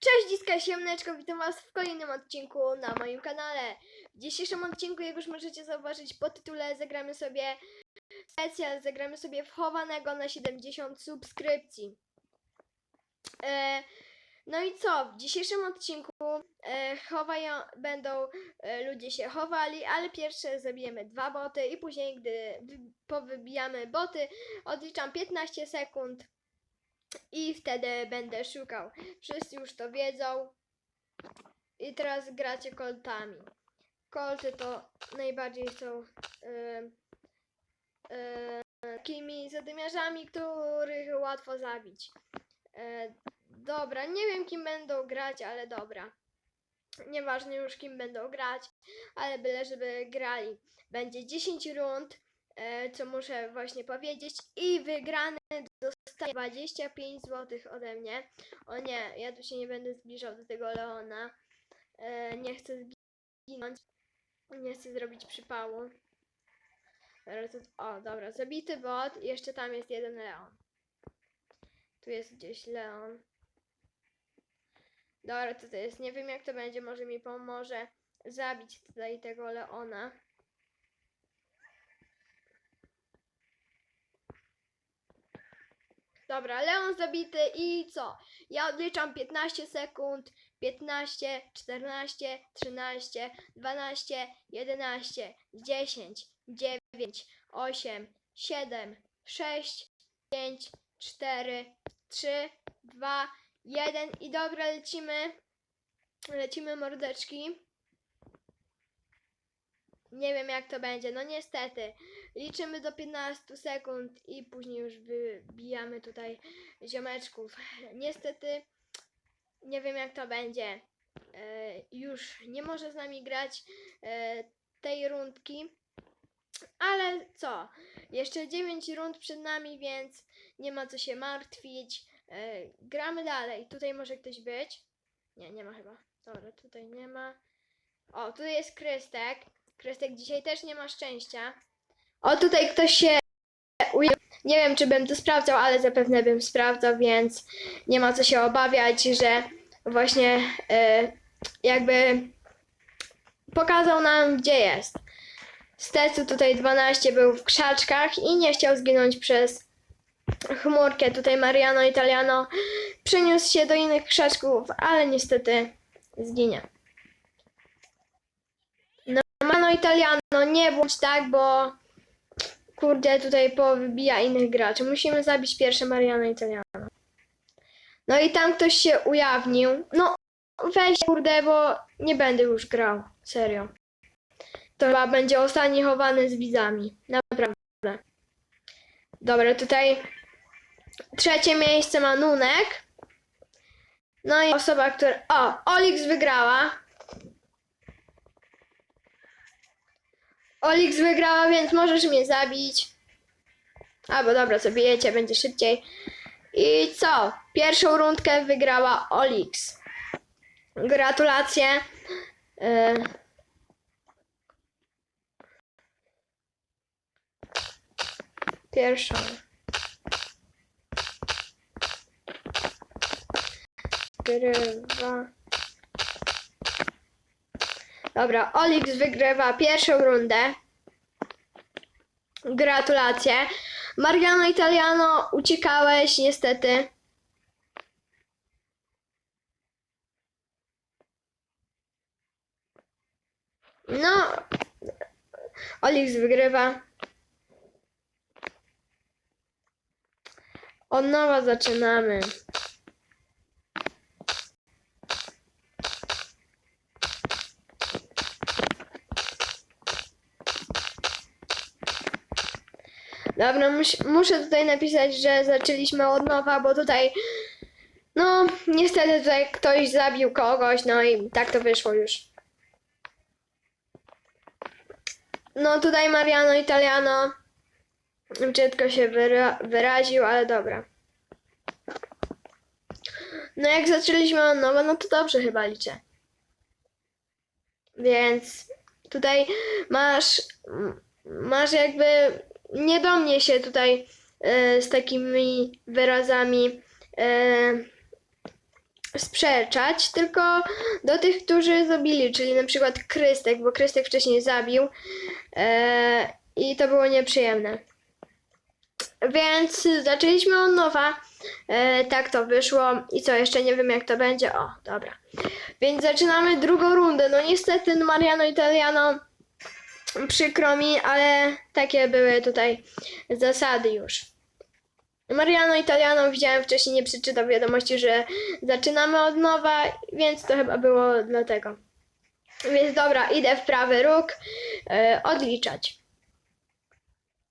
Cześć, dziska siemneczko, witam was w kolejnym odcinku na moim kanale. W dzisiejszym odcinku, jak już możecie zauważyć po tytule, zagramy sobie specjal, zagramy sobie wchowanego na 70 subskrypcji. E, no i co, w dzisiejszym odcinku e, chowają, będą e, ludzie się chowali, ale pierwsze zabijemy dwa boty i później, gdy wy, powybijamy boty, odliczam 15 sekund i wtedy będę szukał. Wszyscy już to wiedzą. I teraz gracie koltami. Kolty to najbardziej są yy, yy, zadymiarzami, których łatwo zabić. Yy, dobra, nie wiem kim będą grać, ale dobra. Nieważne już kim będą grać, ale byle żeby grali. Będzie 10 rund, co muszę właśnie powiedzieć. I wygrany dostaje 25 zł ode mnie. O nie, ja tu się nie będę zbliżał do tego Leona. E, nie chcę zginąć. Nie chcę zrobić przypału. O, dobra, zabity bot. Jeszcze tam jest jeden Leon. Tu jest gdzieś Leon. Dobra, to to jest. Nie wiem jak to będzie. Może mi pomoże zabić tutaj tego Leona. Dobra, Leon zabity i co? Ja odliczam 15 sekund. 15, 14, 13, 12, 11, 10, 9, 8, 7, 6, 5, 4, 3, 2, 1 i dobra, lecimy. Lecimy mordeczki. Nie wiem jak to będzie, no niestety. Liczymy do 15 sekund i później już wybijamy tutaj ziomeczków. Niestety nie wiem jak to będzie. E, już nie może z nami grać e, tej rundki. Ale co? Jeszcze 9 rund przed nami, więc nie ma co się martwić. E, gramy dalej. Tutaj może ktoś być. Nie, nie ma chyba. Dobra, tutaj nie ma. O, tutaj jest Krystek. Krystek dzisiaj też nie ma szczęścia. O, tutaj ktoś się uja... Nie wiem, czy bym to sprawdzał, ale zapewne bym sprawdzał, więc nie ma co się obawiać, że właśnie e, jakby pokazał nam, gdzie jest. Stecu tutaj 12 był w krzaczkach i nie chciał zginąć przez chmurkę. Tutaj Mariano Italiano przeniósł się do innych krzaczków, ale niestety zginie. No, Mariano Italiano, nie bądź tak, bo kurde, tutaj powybija innych graczy. Musimy zabić pierwsze Mariano Italiano. No i tam ktoś się ujawnił. No, weź kurde, bo nie będę już grał. Serio. To chyba będzie ostatni chowany z widzami. Naprawdę. Dobra, tutaj trzecie miejsce ma Nunek. No i osoba, która... O, Olix wygrała. Olix wygrała, więc możesz mnie zabić. Albo dobra, zabijecie, będzie szybciej. I co? Pierwszą rundkę wygrała Olix. Gratulacje. E, Pierwszą. Wygrywa. Dobra, Olix wygrywa pierwszą rundę. Gratulacje. Mariano Italiano, uciekałeś niestety. No, Olix wygrywa. Od nowa zaczynamy. Dobra, mus, muszę tutaj napisać, że zaczęliśmy od nowa, bo tutaj, no, niestety tutaj ktoś zabił kogoś, no i tak to wyszło już. No, tutaj Mariano Italiano brzydko się wyra wyraził, ale dobra. No, jak zaczęliśmy od nowa, no to dobrze chyba liczę. Więc tutaj masz, masz jakby nie do mnie się tutaj e, z takimi wyrazami e, sprzeczać, tylko do tych, którzy zabili, czyli na przykład Krystek, bo Krystek wcześniej zabił e, i to było nieprzyjemne. Więc zaczęliśmy od nowa. E, tak to wyszło. I co, jeszcze nie wiem jak to będzie. O, dobra. Więc zaczynamy drugą rundę. No niestety no, Mariano Italiano przykro mi, ale takie były tutaj zasady już. Mariano Italiano widziałem wcześniej, nie przeczytał wiadomości, że zaczynamy od nowa, więc to chyba było dlatego. Więc dobra, idę w prawy róg, e, odliczać.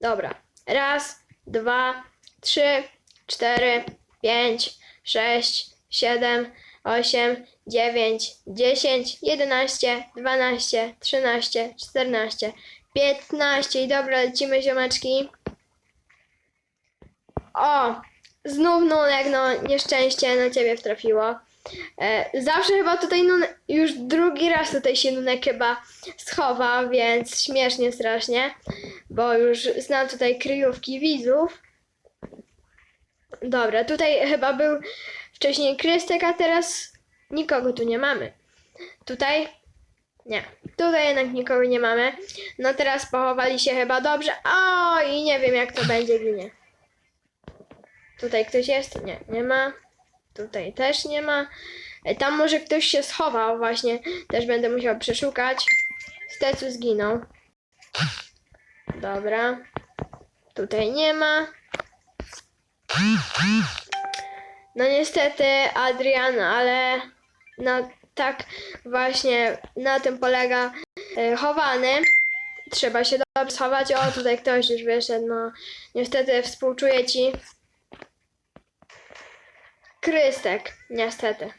Dobra, raz, dwa, trzy, cztery, pięć, sześć, siedem, osiem, dziewięć, dziesięć, jedenaście, dwanaście, trzynaście, czternaście, piętnaście. I dobra, lecimy ziomeczki. O, znów Nunek, no nieszczęście na ciebie wtrafiło. E, zawsze chyba tutaj Nunek, już drugi raz tutaj się Nunek chyba schowa, więc śmiesznie strasznie, bo już znam tutaj kryjówki widzów. Dobra, tutaj chyba był wcześniej Krystek, a teraz nikogo tu nie mamy. Tutaj? Nie. Tutaj jednak nikogo nie mamy. No teraz pochowali się chyba dobrze. O, i nie wiem jak to będzie ginie. Tutaj ktoś jest? Nie, nie ma. Tutaj też nie ma. E, Tam może ktoś się schował właśnie. Też będę musiał przeszukać. Stecu zginął. Dobra. Tutaj nie ma. No niestety Adrian, ale no tak właśnie na tym polega e, chowany. Trzeba się dobrze schować. O, tutaj ktoś już wyszedł. No niestety współczuję ci. Krystek, niestety.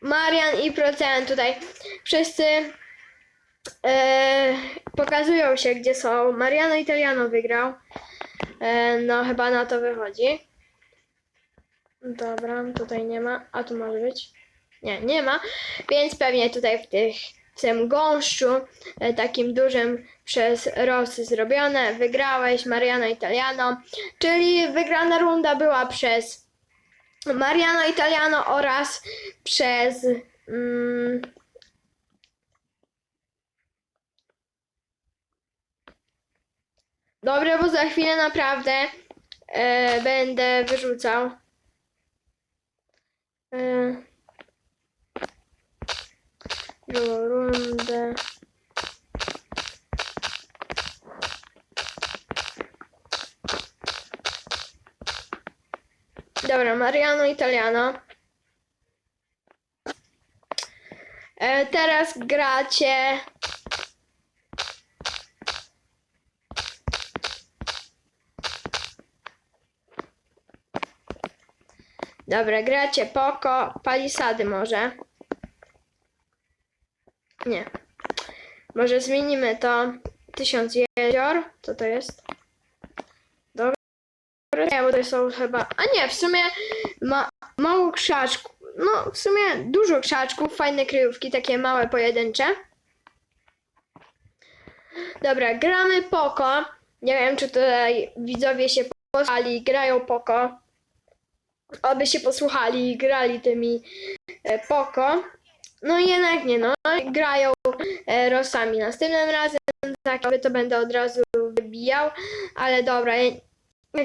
Marian i Procent tutaj wszyscy e, pokazują się, gdzie są. Mariano Italiano wygrał. E, no, chyba na to wychodzi. Dobra, tutaj nie ma. A tu może być? Nie, nie ma. Więc pewnie tutaj w tych w tym gąszczu, e, takim dużym przez Rosy zrobione, wygrałeś Mariano Italiano, czyli wygrana runda była przez Mariano Italiano oraz przez mm, Dobra, bo za chwilę naprawdę e, będę wyrzucał. E, drugą rundę. Dobra, Mariano Italiano. E, teraz gracie. Dobra, gracie Poko, Palisady może. Nie. Może zmienimy to. Tysiąc jezior. Co to jest? Dobra. Nie, bo to są chyba. A nie, w sumie ma mało krzaczków. No, w sumie dużo krzaczków, fajne kryjówki, takie małe, pojedyncze. Dobra, gramy Poko. Nie wiem, czy tutaj widzowie się posłuchali, grają Poko. Oby się posłuchali i grali tymi e. No i jednak nie, no. Grają e, Rosami. Następnym razem tak, to będę od razu wybijał. Ale dobra,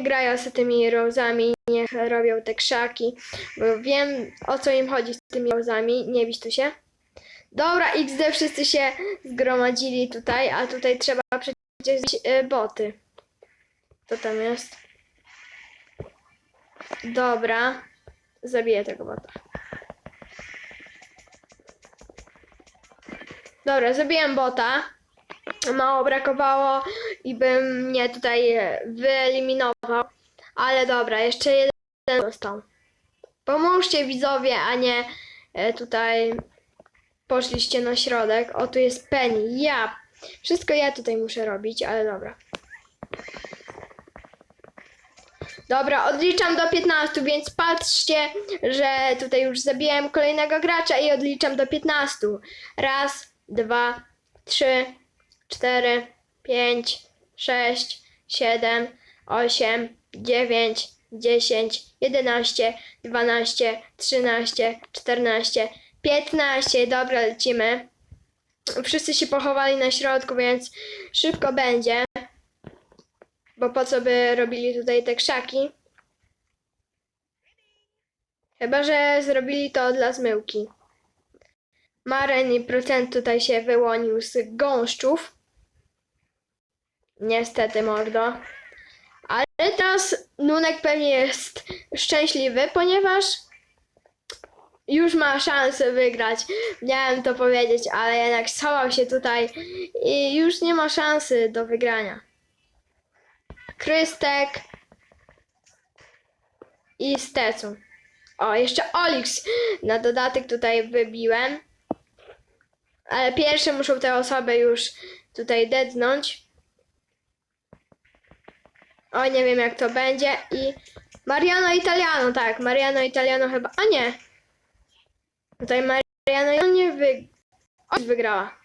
grają z tymi rozami, niech robią te krzaki, bo wiem o co im chodzi z tymi rozami. Nie widzisz tu się? Dobra, XD wszyscy się zgromadzili tutaj, a tutaj trzeba przecież e, boty. Co tam jest? Dobra, zabiję tego bota. Dobra, zabiłem bota. Mało brakowało i bym mnie tutaj wyeliminował. Ale dobra, jeszcze jeden został. Pomóżcie widzowie, a nie e, tutaj poszliście na środek. O, tu jest Penny. Ja. Wszystko ja tutaj muszę robić, ale dobra. Dobra, odliczam do 15, więc patrzcie, że tutaj już zabiłem kolejnego gracza i odliczam do 15. Raz, dwa, trzy, cztery, pięć, sześć, siedem, osiem, dziewięć, 10, 11, 12, 13, 14, 15. Dobra, lecimy. Wszyscy się pochowali na środku, więc szybko będzie. Bo po co by robili tutaj te krzaki? Chyba, że zrobili to dla zmyłki. Maren i procent tutaj się wyłonił z gąszczów. Niestety, mordo. Ale teraz Nunek pewnie jest szczęśliwy, ponieważ już ma szansę wygrać. Miałem to powiedzieć, ale jednak schował się tutaj i już nie ma szansy do wygrania. Krystek i Stecu. O, jeszcze Olix na dodatek tutaj wybiłem. Ale pierwsze muszą te osoby już tutaj dednąć. O, nie wiem jak to będzie. I Mariano Italiano, tak, Mariano Italiano chyba. A nie. Tutaj Mariano nie wy... o, wygrała.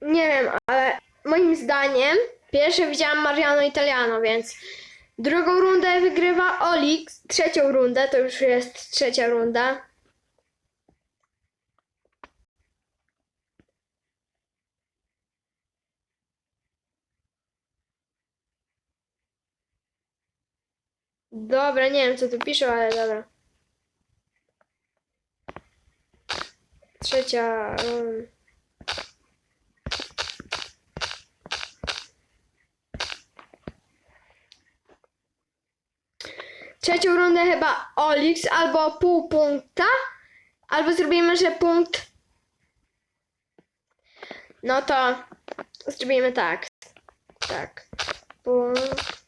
Nie wiem, ale moim zdaniem pierwsze widziałam Mariano Italiano, więc drugą rundę wygrywa Olix, trzecią rundę, to już jest trzecia runda. Dobra, nie wiem co tu piszą, ale dobra. Trzecia. Um... Trzecią rundę chyba Olix albo pół punkta, albo zrobimy, że punkt. No to zrobimy tak. Tak. Punkt.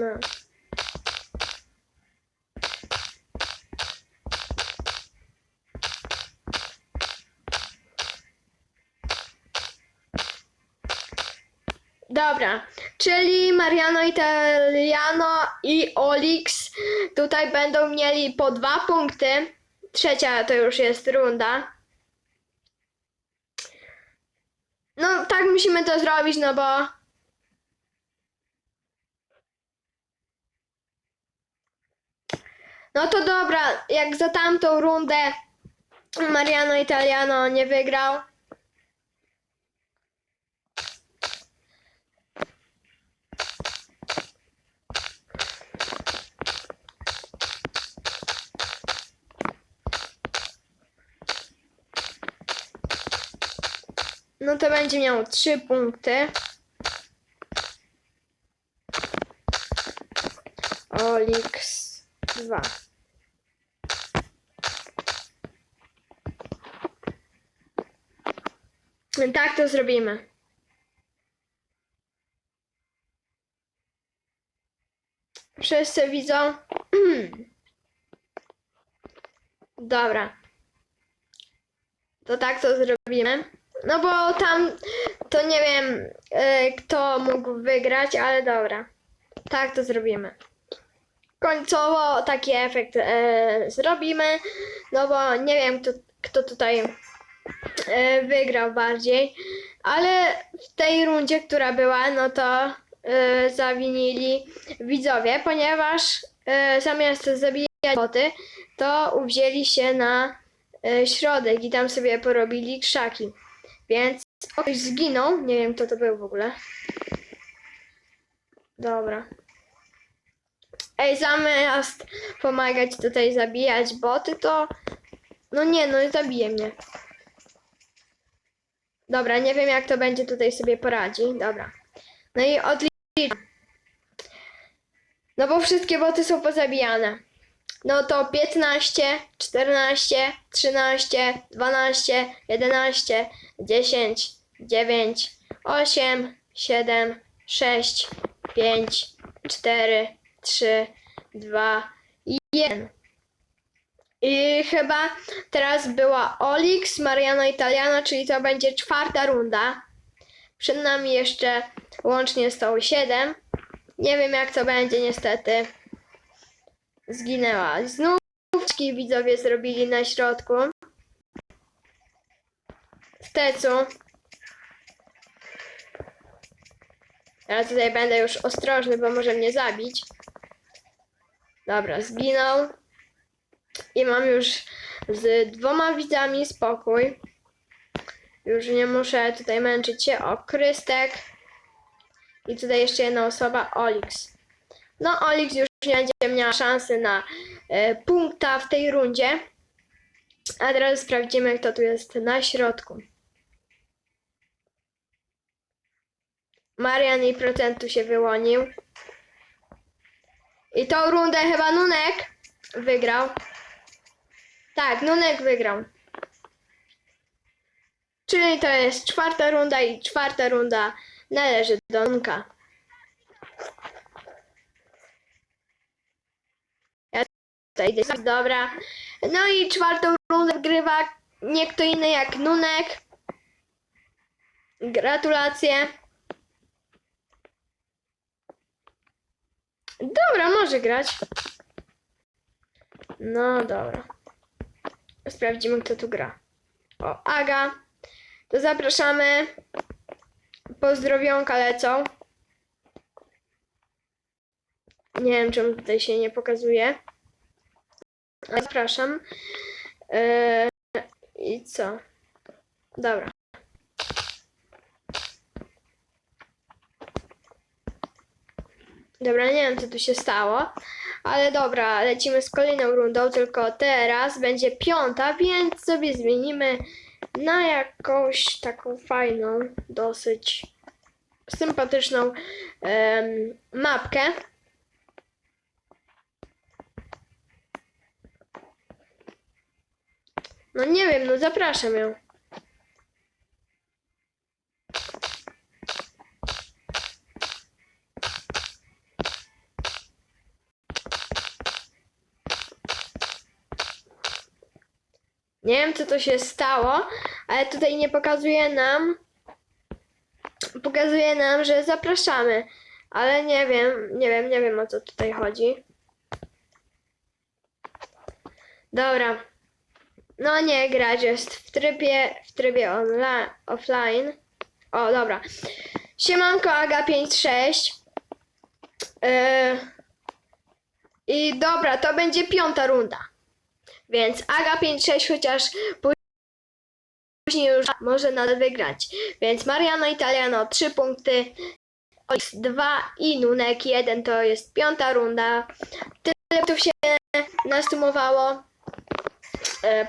No. Dobra, czyli Mariano Italiano i Olix tutaj będą mieli po dwa punkty. Trzecia to już jest runda. No tak musimy to zrobić, no bo No to dobra, jak za tamtą rundę Mariano Italiano nie wygrał. No to będzie miał trzy punkty. Olix 2. Tak to zrobimy. Wszyscy widzą. Dobra. To tak to zrobimy. No bo tam to nie wiem, e, kto mógł wygrać, ale dobra. Tak to zrobimy końcowo taki efekt e, zrobimy, no bo nie wiem kto, kto tutaj e, wygrał bardziej, ale w tej rundzie, która była, no to zawinili widzowie, ponieważ e, zamiast zabijać boty, to uwzięli się na środek i tam sobie porobili krzaki, więc ktoś zginął, nie wiem kto to był w ogóle. Dobra. Ej, zamiast pomagać tutaj zabijać boty, to... No nie, no zabije mnie. Dobra, nie wiem jak to będzie tutaj sobie poradzi. Dobra. No i odliczam. No bo wszystkie boty są pozabijane. No to 15, 14, 13, 12, 11, 10, 9, 8, 7, 6, 5, 4, 3, 2, 1. I chyba teraz była Olix, Mariano Italiano, czyli to będzie czwarta runda. Przed nami jeszcze łącznie stało 7. Nie wiem jak to będzie niestety. Zginęła. Znów widzowie zrobili na środku. w tecu. Ja tutaj będę już ostrożny, bo może mnie zabić. Dobra, zginął. I mam już z dwoma widzami spokój. Już nie muszę tutaj męczyć się o krystek. I tutaj jeszcze jedna osoba, Olix. No, Olix już będzie miała szansy na e, punkta w tej rundzie. A teraz sprawdzimy, kto tu jest na środku. Marian i procentu się wyłonił. I tą rundę chyba Nunek wygrał. Tak, Nunek wygrał. Czyli to jest czwarta runda i czwarta runda należy do Nunka. Tutaj idę. Dobra. No i czwartą rundę wygrywa nie kto inny jak Nunek. Gratulacje. Dobra, może grać. No dobra. Sprawdzimy, kto tu gra. O, Aga. To zapraszamy. Pozdrowionka lecą. Nie wiem, czemu tutaj się nie pokazuje. Zapraszam. Eee, I co? Dobra. Dobra, nie wiem co tu się stało, ale dobra, lecimy z kolejną rundą, tylko teraz będzie piąta, więc sobie zmienimy na jakąś taką fajną, dosyć sympatyczną mapkę. No nie wiem, no zapraszam ją. Nie wiem, co to się stało, ale tutaj nie pokazuje nam. Pokazuje nam, że zapraszamy, ale nie wiem, nie wiem, nie wiem o co tutaj chodzi. Dobra. No nie, grać jest w trybie, w trybie onla- offline. O, dobra. Siemanko Aga 56. Yy, I dobra, to będzie piąta runda. Więc Aga 5-6 chociaż później już może nadal wygrać. Więc Mariano Italiano 3 punkty, Olix 2 i Nunek 1 to jest piąta runda. Tyle punktów się nastumowało,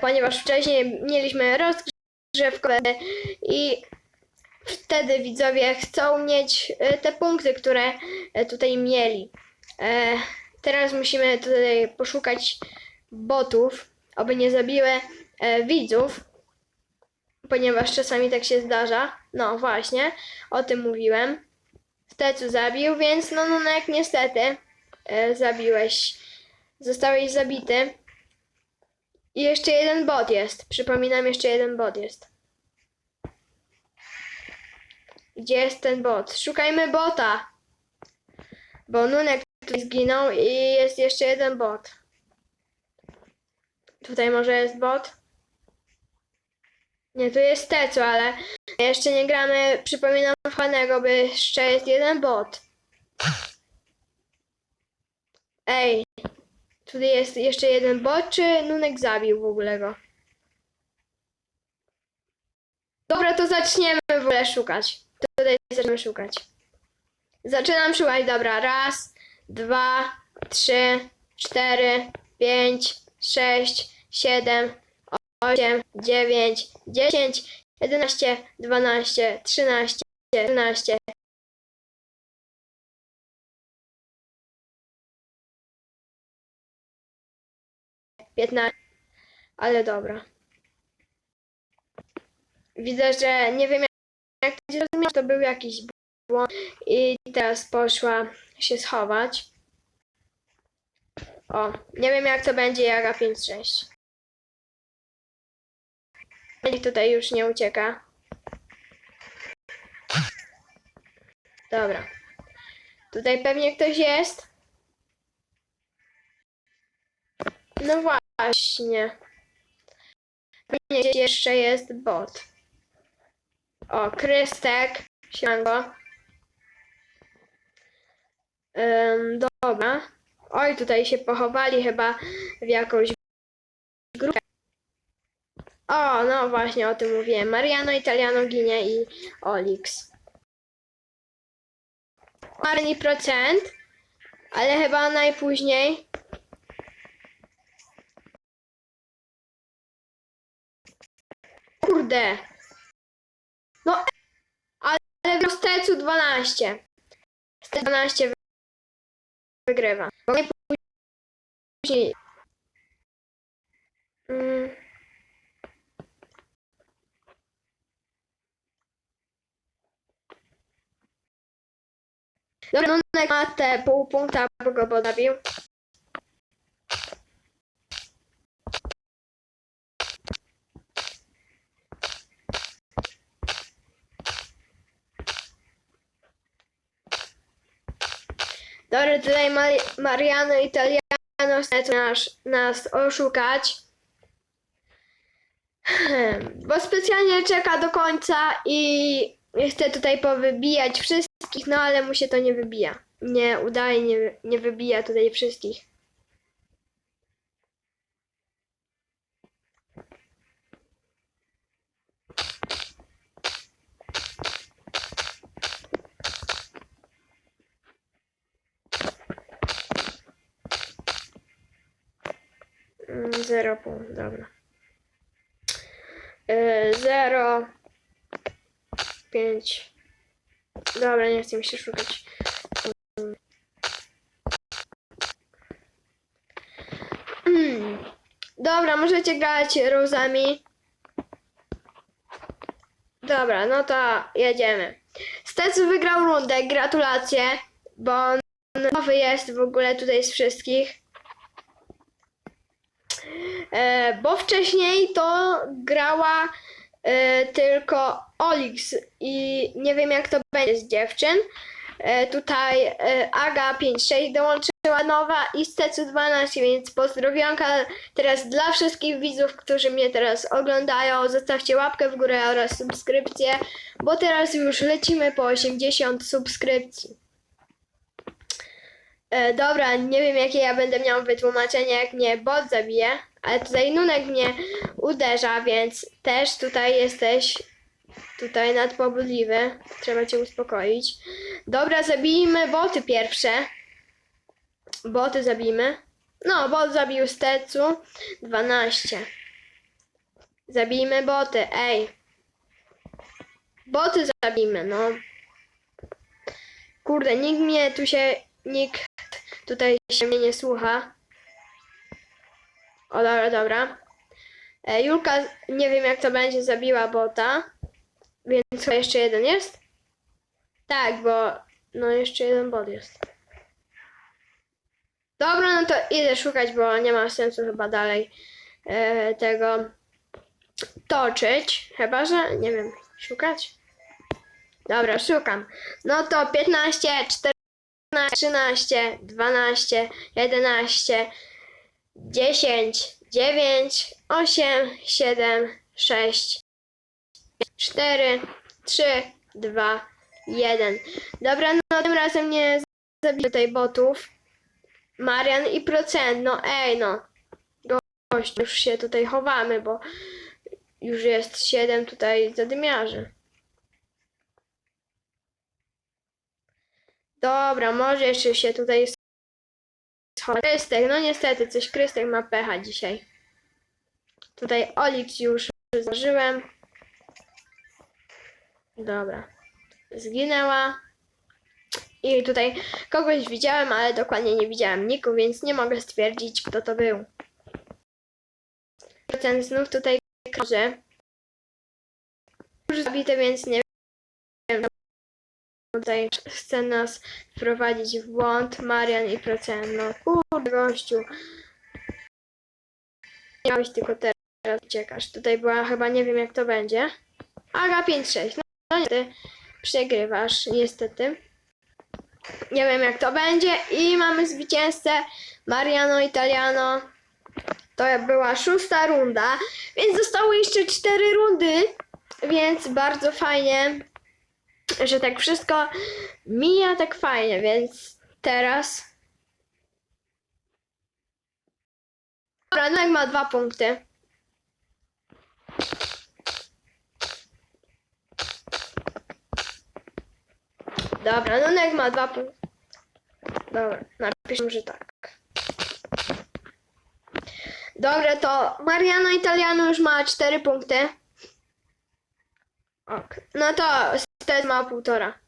ponieważ wcześniej mieliśmy rozgrzewkę i wtedy widzowie chcą mieć e, te punkty, które e, tutaj mieli. E, Teraz musimy tutaj poszukać botów, aby nie zabiły e, widzów, ponieważ czasami tak się zdarza. No właśnie, o tym mówiłem. Stecu zabił, więc no Nunek niestety e, zabiłeś. Zostałeś zabity. I jeszcze jeden bot jest. Przypominam, jeszcze jeden bot jest. Gdzie jest ten bot? Szukajmy bota. Bo Nunek tu zginął i jest jeszcze jeden bot. Tutaj może jest bot? Nie, tu jest Tecu, ale jeszcze nie gramy, przypominam, w Hanego, bo jeszcze jest jeden bot. Ej, tutaj jest jeszcze jeden bot, czy Nunek zabił w ogóle go? Dobra, to zaczniemy w ogóle szukać. Tutaj zaczniemy szukać. Zaczynam szukać, dobra. Raz, dwa, trzy, cztery, pięć, sześć, siedem, osiem, dziewięć, dziesięć, jedenaście, dwanaście, trzynaście, czternaście. Piętnaście. Ale dobra. Widzę, że nie wiem jak to będzie rozumieć, to był jakiś błąd i teraz poszła się schować. O, nie wiem jak to będzie Jaga 5-6. Niech tutaj już nie ucieka. Dobra. Tutaj pewnie ktoś jest. No właśnie. Pewnie gdzieś jeszcze jest bot. O, Krystek. Siemanko. Ym, dobra. Oj, tutaj się pochowali chyba w jakąś grupę. O, no właśnie o tym mówiłem. Mariano Italiano ginie i Olix. Marni procent, ale chyba najpóźniej. Kurde. No, ale w Stecu 12. Stec 12 wy- wygrywa. Bo najpóźniej. Mm. Dobra, Nunek ma te pół punkta, bo go podabił. Dobra, tutaj Mari Mariano Italiano nas, nas oszukać. Bo specjalnie czeka do końca i chce tutaj powybijać wszystkich, no ale mu się to nie wybija. Nie udaje, nie, nie wybija tutaj wszystkich. Mm, Zero punkt, dobra. E, Zero. Pięć. Dobra, nie chcę mi się szukać. Mm. Dobra, możecie grać rozami. Dobra, no to jedziemy. Stecu wygrał rundę, gratulacje, bo on nowy jest w ogóle tutaj z wszystkich. E, bo wcześniej to grała e, tylko Olix i nie wiem jak to będzie z dziewczyn. E, tutaj Aga 56 dołączyła nowa i Stecu 12, więc pozdrowionka teraz dla wszystkich widzów, którzy mnie teraz oglądają. Zostawcie łapkę w górę oraz subskrypcję, bo teraz już lecimy po 80 subskrypcji. E, dobra, nie wiem jakie ja będę miał wytłumaczenie, jak mnie bot zabije, ale tutaj Nunek mnie uderza, więc też tutaj jesteś tutaj nadpobudliwy. Trzeba cię uspokoić. Dobra, zabijmy boty pierwsze. Boty zabijmy. No, bot zabił Stecu 12. Zabijmy boty, ej. Boty zabijmy, no. Kurde, nikt mnie tu się, nikt tutaj się mnie nie słucha. O, dobra, dobra. E, Julka, nie wiem jak to będzie, zabiła bota. Więc chyba jeszcze jeden jest? Tak, bo no jeszcze jeden bot jest. Dobra, no to idę szukać, bo nie ma sensu chyba dalej e, tego toczyć. Chyba, że nie wiem, szukać? Dobra, szukam. No to 15, 14, 13, 12, 11, 10, 9, 8, 7, 6, 4, 3, 2, 1. Dobra, no tym razem nie zabiję tutaj botów. Marian i procent, no ej no. Gość, już się tutaj chowamy, bo już jest 7 tutaj zadymiarzy. Dobra, może jeszcze się tutaj schować. Krystek, no niestety, coś Krystek ma pecha dzisiaj. Tutaj Olix już zdarzyłem. Dobra. Zginęła. I tutaj kogoś widziałem, ale dokładnie nie widziałem niku, więc nie mogę stwierdzić, kto to był. Ten znów tutaj krąży. Już zabity, więc nie. Tutaj chce nas wprowadzić w błąd. Marian i Procen. No kurde gościu. Miałeś tylko teraz uciekasz. Tutaj była chyba, nie wiem jak to będzie. Aga 5-6. No, no niestety przegrywasz, niestety. Nie wiem jak to będzie. I mamy zwycięzcę Mariano Italiano. To była szósta runda, więc zostały jeszcze cztery rundy. Więc bardzo fajnie, że tak wszystko mija tak fajnie, więc teraz. Dobra, ma dwa punkty. Dobra, Nunek ma dwa punkty. Dobra, napiszę, że tak. Dobra, to Mariano Italiano już ma cztery punkty. Ok. No to Stes ma półtora.